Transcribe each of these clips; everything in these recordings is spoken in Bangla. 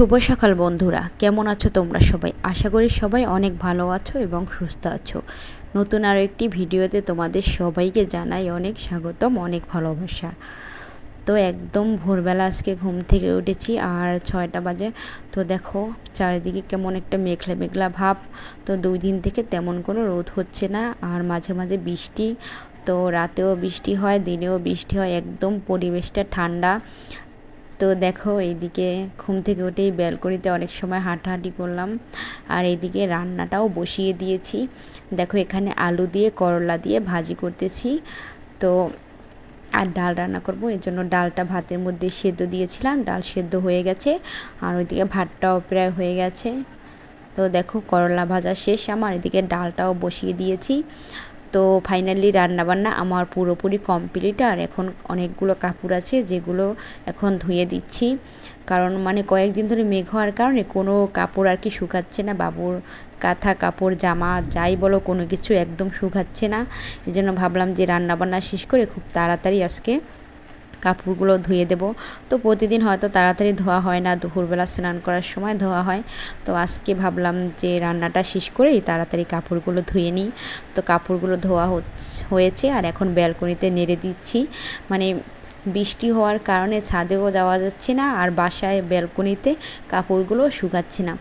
শুভ সকাল বন্ধুরা। কেমন আছো তোমরা সবাই? আশা করি সবাই অনেক ভালো আছো এবং সুস্থ আছো। নতুন আরও একটি ভিডিওতে তোমাদের সবাইকে জানাই অনেক স্বাগতম, অনেক ভালোবাসা। তো একদম ভোরবেলা আজকে ঘুম থেকে উঠেছি আর ছয়টা বাজে। তো দেখো, চারিদিকে কেমন একটা মেঘলা মেঘলা ভাব। তো দুই দিন থেকে তেমন কোনো রোদ হচ্ছে না আর মাঝে মাঝে বৃষ্টি। তো রাতেও বৃষ্টি হয়, দিনেও বৃষ্টি হয়, একদম পরিবেশটা ঠান্ডা। তো দেখো, এইদিকে ঘুম থেকে উঠেই ব্যালকনিতে অনেক সময় হাঁটাহাঁটি করলাম। আর এইদিকে রান্নাটাও বসিয়ে দিয়েছি। দেখো, এখানে আলু দিয়ে, করলা দিয়ে ভাজি করতেছি। তো আর ডাল রান্না করব, এর জন্য ডালটা ভাতের মধ্যে সেদ্ধ দিয়েছিলাম। ডাল সেদ্ধ হয়ে গেছে, আর ওইদিকে ভাতটাও প্রায় হয়ে গেছে। তো দেখো, করলা ভাজা শেষ। আমার এদিকে ডালটাও বসিয়ে দিয়েছি। তো ফাইনালি রান্নাবান্না আমার পুরোপুরি কমপ্লিট আর এখন অনেকগুলো কাপড় আছে যেগুলো এখন ধুয়ে দিচ্ছি। কারণ মানে কয়েকদিন ধরে মেঘ হওয়ার কারণে কোনো কাপড় আর কি শুকাচ্ছে না, বাবুর কাঁথা কাপড়, জামা, যাই বলো কোনো কিছু একদম শুকাচ্ছে না। এই জন্য ভাবলাম যে রান্নাবান্না শেষ করে খুব তাড়াতাড়ি আজকে কাপড়গুলো ধুয়ে দেব। তো প্রতিদিন হয়তো তাড়াতাড়ি ধোয়া হয় না, দুপুরবেলা স্নান করার সময় ধোয়া হয়। তো আজকে ভাবলাম যে রান্নাটা শেষ করেই তাড়াতাড়ি কাপড়গুলো ধুয়ে নিই। তো কাপড়গুলো ধোয়া হয়েছে আর এখন ব্যালকনিতে নেড়ে দিচ্ছি। মানে বৃষ্টি হওয়ার কারণে ছাদেও যাওয়া যাচ্ছে না আর বাসায় ব্যালকনিতে কাপড়গুলো শুকাচ্ছে না।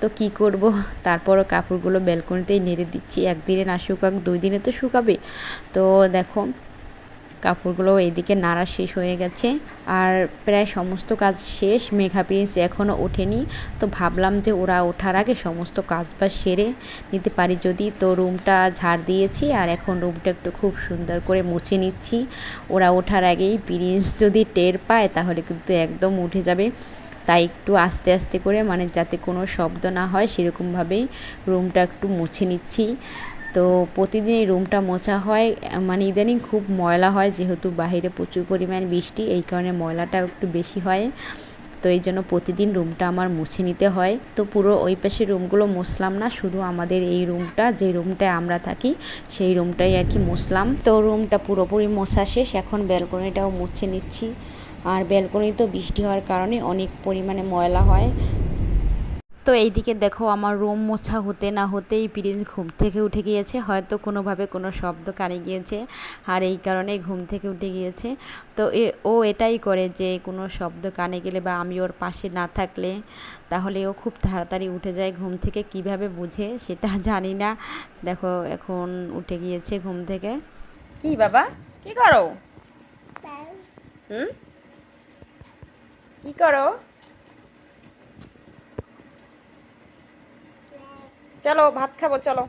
তো কি করব? তারপরও কাপড়গুলো ব্যালকনিতেই নেড়ে দিচ্ছি। একদিনে না শুকাক, দুই দিনে তো শুকাবে। তো দেখো কাপড়গুলো এদিকে নাড়া শেষ হয়ে গেছে। আর প্রায় সমস্ত কাজ শেষ। মেঘা প্রিন্স এখনও ওঠেনি। তো ভাবলাম যে ওরা ওঠার আগে সমস্ত কাজ বাজ সেরে নিতে পারি। যদি তো রুমটা ঝাড় দিয়েছি আর এখন রুমটা একটু খুব সুন্দর করে মুছে নিচ্ছি। ওরা ওঠার আগেই প্রিন্স যদি টের পায় তাহলে কিন্তু একদম উঠে যাবে। তাই একটু আস্তে আস্তে করে মানে যাতে কোনো শব্দ না হয় সেরকমভাবেই রুমটা একটু মুছে নিচ্ছি। তো প্রতিদিন এই রুমটা মোছা হয় মানে ইদানিং খুব ময়লা হয় যেহেতু বাহিরে প্রচুর পরিমাণ বৃষ্টি, এই কারণে ময়লাটা একটু বেশি হয়। তো এই জন্য প্রতিদিন রুমটা আমার মুছে নিতে হয়। তো পুরো ওই পাশে রুমগুলো মুছলাম না, শুধু আমাদের এই রুমটা, যে রুমটায় আমরা থাকি সেই রুমটাই আর কি মুছলাম। তো রুমটা পুরোপুরি মোছা শেষ, এখন ব্যালকনিটাও মুছে নিচ্ছি। আর ব্যালকনি তো বৃষ্টি হওয়ার কারণে অনেক পরিমাণে ময়লা হয়। তো এইদিকে দেখো আমার রুম মোছা হতে না হতেই প্রিন্স ঘুম থেকে উঠে গিয়েছে। হয়তো কোনোভাবে কোনো শব্দ কানে গিয়েছে আর এই কারণে ঘুম থেকে উঠে গিয়েছে। তো এ ও এটাই করে যে কোনো শব্দ কানে গেলে বা আমি ওর পাশে না থাকলে তাহলে ও খুব তাড়াতাড়ি উঠে যায় ঘুম থেকে। কীভাবে বুঝে সেটা জানি না। দেখো এখন উঠে গিয়েছে ঘুম থেকে। কি বাবা? কি করো? হুম? কি করো? চলো ভাত খাব চলো।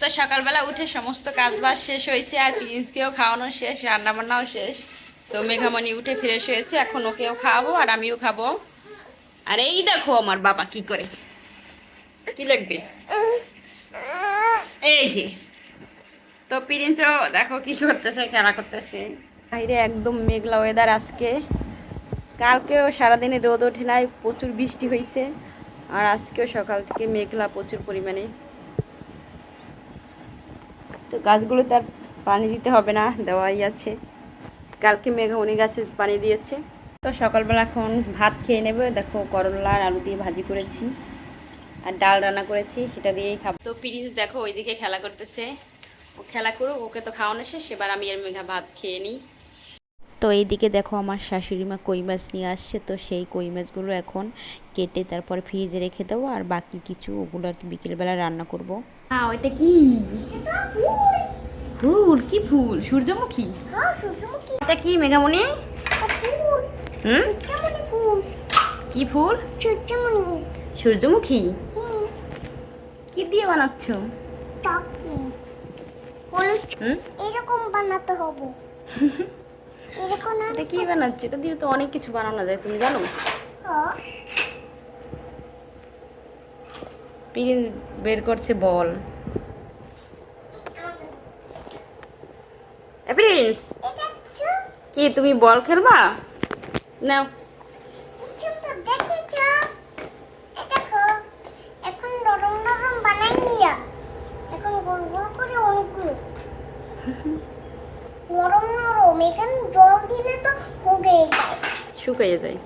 তো সকালবেলা উঠে সমস্ত কাজ বাজ শেষ হয়েছে আর প্রিন্সকেও খাওয়ানো শেষ রান্নাবান্নাও শেষ। তো মেঘামণি উঠে ফ্রেশ হয়েছে এখন ওকেও খাওয়াবো আর আমিও খাব। আর এই দেখো আমার বাবা কি করে। কি লাগবে? এই যে। তো প্রিন্সও দেখো কি করতেছে খেলা করতেছে। বাইরে একদম মেঘলা ওয়েদার আজকে। কালকেও সারাদিনে রোদ ওঠে নাই প্রচুর বৃষ্টি হয়েছে আর আজকেও সকাল থেকে মেঘলা প্রচুর পরিমাণে। তো গাছগুলো তার পানি দিতে হবে না, দেওয়াই আছে। কালকে মেঘা উনি গাছে পানি দিয়েছে। তো সকালবেলা এখন ভাত খেয়ে নেবে। দেখো করলা আর আলু দিয়ে ভাজি করেছি আর ডাল রান্না করেছি, সেটা দিয়েই খাব। তো প্রিন্স দেখো ওইদিকে খেলা করতেছে। ও খেলা করুক, ওকে তো খাওয়ানো শেষ, এবার আমি আর মেঘা ভাত খেয়ে নিই। তো এইদিকে দেখো আমার শাশুড়ি মা কই মাছ নিয়ে আসছে তো সেই কই মাছগুলো এখন কেটে তারপর ফ্রিজে রেখে দেবো আর বাকি কিছু ওগুলো আর কি বিকেলবেলা রান্না করব। হ্যাঁ ওইটা কি? ফুল কি ফুল? সূর্যমুখী? এটা কি মেঘামণি? হুম? কি ফুল? সূর্যমুখী। কি দিয়ে বানাচ্ছ? এরকম বানাতে হবে। এটা কি বানাচ্ছ? এটা দিয়ে তো অনেক কিছু বানানো যায় তুমি জানো। প্রিন্স বের করছে বল। প্রিন্স! কি তুমি বল খেলবা? নাও। এখন গোল গোল করে অনেকগুলো। নরম কমে জল দিলে তো শুকিয়ে যায়। শুকিয়ে যায়।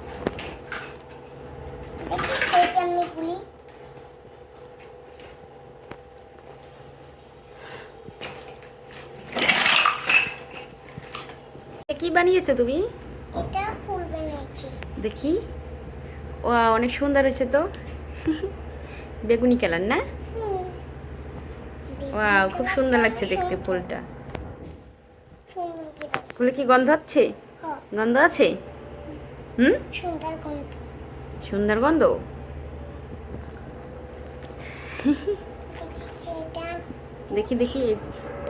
কি বানিয়েছো তুমি? এটা ফুল বানিয়েছি। দেখি। ও অনেক সুন্দর হয়েছে তো। বেগুনি কালার না? ওয়াও খুব সুন্দর লাগছে দেখতে ফুলটা। ফুলে কি গন্ধ হচ্ছে হ্যাঁ, গন্ধ আছে? হুম? সুন্দর গন্ধ। সুন্দর গন্ধ? দেখি দেখি।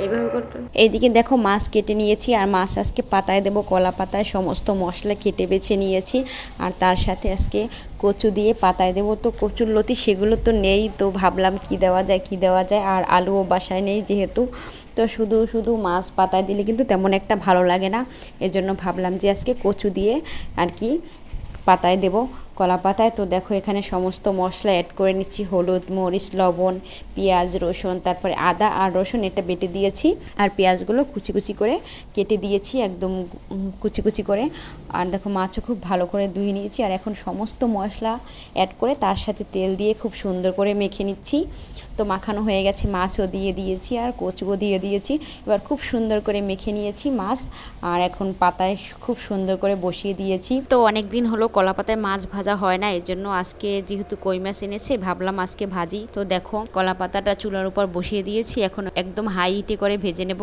এইভাবে করতে এইদিকে দেখো মাছ কেটে নিয়েছি, আর মাছ আজকে পাতায় দেবো, কলা পাতায় সমস্ত মশলা কেটে বেছে নিয়েছি। আর তার সাথে আজকে কচু দিয়ে পাতায় দেবো। তো কচুর লতি সেগুলো তো নেই, তো ভাবলাম কি দেওয়া যায়, কি দেওয়া যায়। আর আলুও বাসায় নেই যেহেতু, তো শুধু শুধু মাছ পাতায় দিলে কিন্তু তেমন একটা ভালো লাগে না। এজন্য ভাবলাম যে আজকে কচু দিয়ে আর কি পাতায় দেব। কলা পাতায় তো দেখো, এখানে সমস্ত মশলা অ্যাড করে নিচ্ছি। হলুদ, মরিচ, লবণ, পেঁয়াজ, রসুন, তারপরে আদা আর রসুন এটা বেটে দিয়েছি। আর পেঁয়াজগুলো কুচি কুচি করে কেটে দিয়েছি একদম কুচি কুচি করে। আর দেখো, মাছও খুব ভালো করে ধুয়ে নিয়েছি। আর এখন সমস্ত মশলা অ্যাড করে তার সাথে তেল দিয়ে খুব সুন্দর করে মেখে নিচ্ছি। তো মাখানো হয়ে গেছে, মাছও দিয়ে দিয়েছি আর কচুও দিয়ে দিয়েছি। এবার খুব সুন্দর করে মেখে নিয়েছি মাছ। আর এখন পাতায় খুব সুন্দর করে বসিয়ে দিয়েছি। তো অনেক দিন হলো কলা পাতায় মাছ ভাজা হয় না এর জন্য আজকে যেহেতু কই মাছ এনেছে, ভাবলাম আজকে ভাজি। তো দেখো, কলা পাতাটা চুলার উপর বসিয়ে দিয়েছি, এখন একদম হাই হিটে করে ভেজে নেব।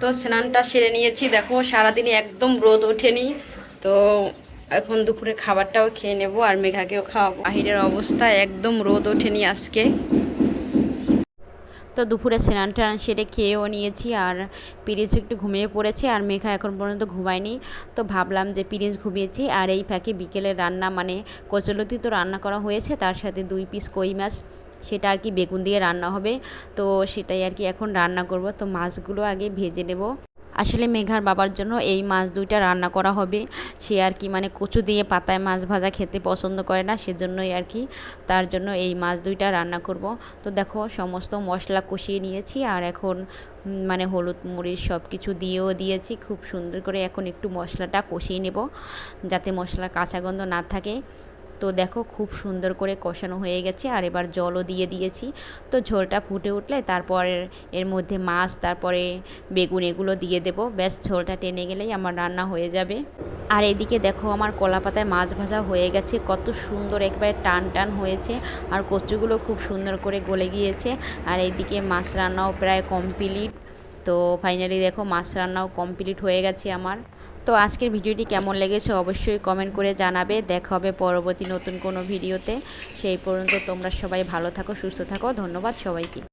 তো স্নানটা সেরে নিয়েছি, দেখো, সারাদিনে একদম রোদ ওঠেনি। তো এখন দুপুরে খাবারটাও খেয়ে নেব আর মেঘাকেও খাওয়াবো। বাহিরের অবস্থা একদম রোদ ওঠেনি আজকে। তো দুপুরে স্নান টান সেরে খেয়েও নিয়েছি আর পিরিজ একটু ঘুমিয়ে পড়েছে আর মেঘা এখন পর্যন্ত ঘুমায়নি। তো ভাবলাম যে পিরিজ ঘুমিয়েছি আর এই ফাঁকে বিকেলে রান্না মানে কচলতি তো রান্না করা হয়েছে, তার সাথে দুই পিস কই মাছ, সেটা আর কি বেগুন দিয়ে রান্না হবে। তো সেটাই আর কি এখন রান্না করব। তো মাছগুলো আগে ভেজে নেব। আসলে মেঘার বাবার জন্য এই মাছ দুইটা রান্না করা হবে। সে আর কি মানে কচু দিয়ে পাতায় মাছ ভাজা খেতে পছন্দ করে না, সেজন্যই আর কি তার জন্য এই মাছ দুইটা রান্না করব। তো দেখো সমস্ত মশলা কষিয়ে নিয়েছি আর এখন মানে হলুদ মরিচ সব কিছু দিয়েও দিয়েছি, খুব সুন্দর করে এখন একটু মশলাটা কষিয়ে নেব, যাতে মশলার কাঁচা গন্ধ না থাকে। তো দেখো খুব সুন্দর করে কষানো হয়ে গেছে আর এবার জলও দিয়ে দিয়েছি। তো ঝোলটা ফুটে উঠলে তারপর এর মধ্যে মাছ, তারপরে বেগুন এগুলো দিয়ে দেবো। ব্যাস ঝোলটা টেনে গেলেই আমার রান্না হয়ে যাবে। আর এদিকে দেখো আমার কলা পাতায় মাছ ভাজা হয়ে গেছে। কত সুন্দর একবারে টান টান হয়েছে আর কচুগুলো খুব সুন্দর করে গলে গিয়েছে। আর এইদিকে মাছ রান্নাও প্রায় কমপ্লিট তো ফাইনালি দেখো মাছ রান্নাও কমপ্লিট হয়ে গেছে আমার। তো আজকের ভিডিওটি কেমন লেগেছে অবশ্যই কমেন্ট করে জানাবে। দেখা হবে পরবর্তী নতুন কোনো ভিডিওতে। সেই পর্যন্ত তোমরা সবাই ভালো থাকো, সুস্থ থাকো। ধন্যবাদ সবাইকে।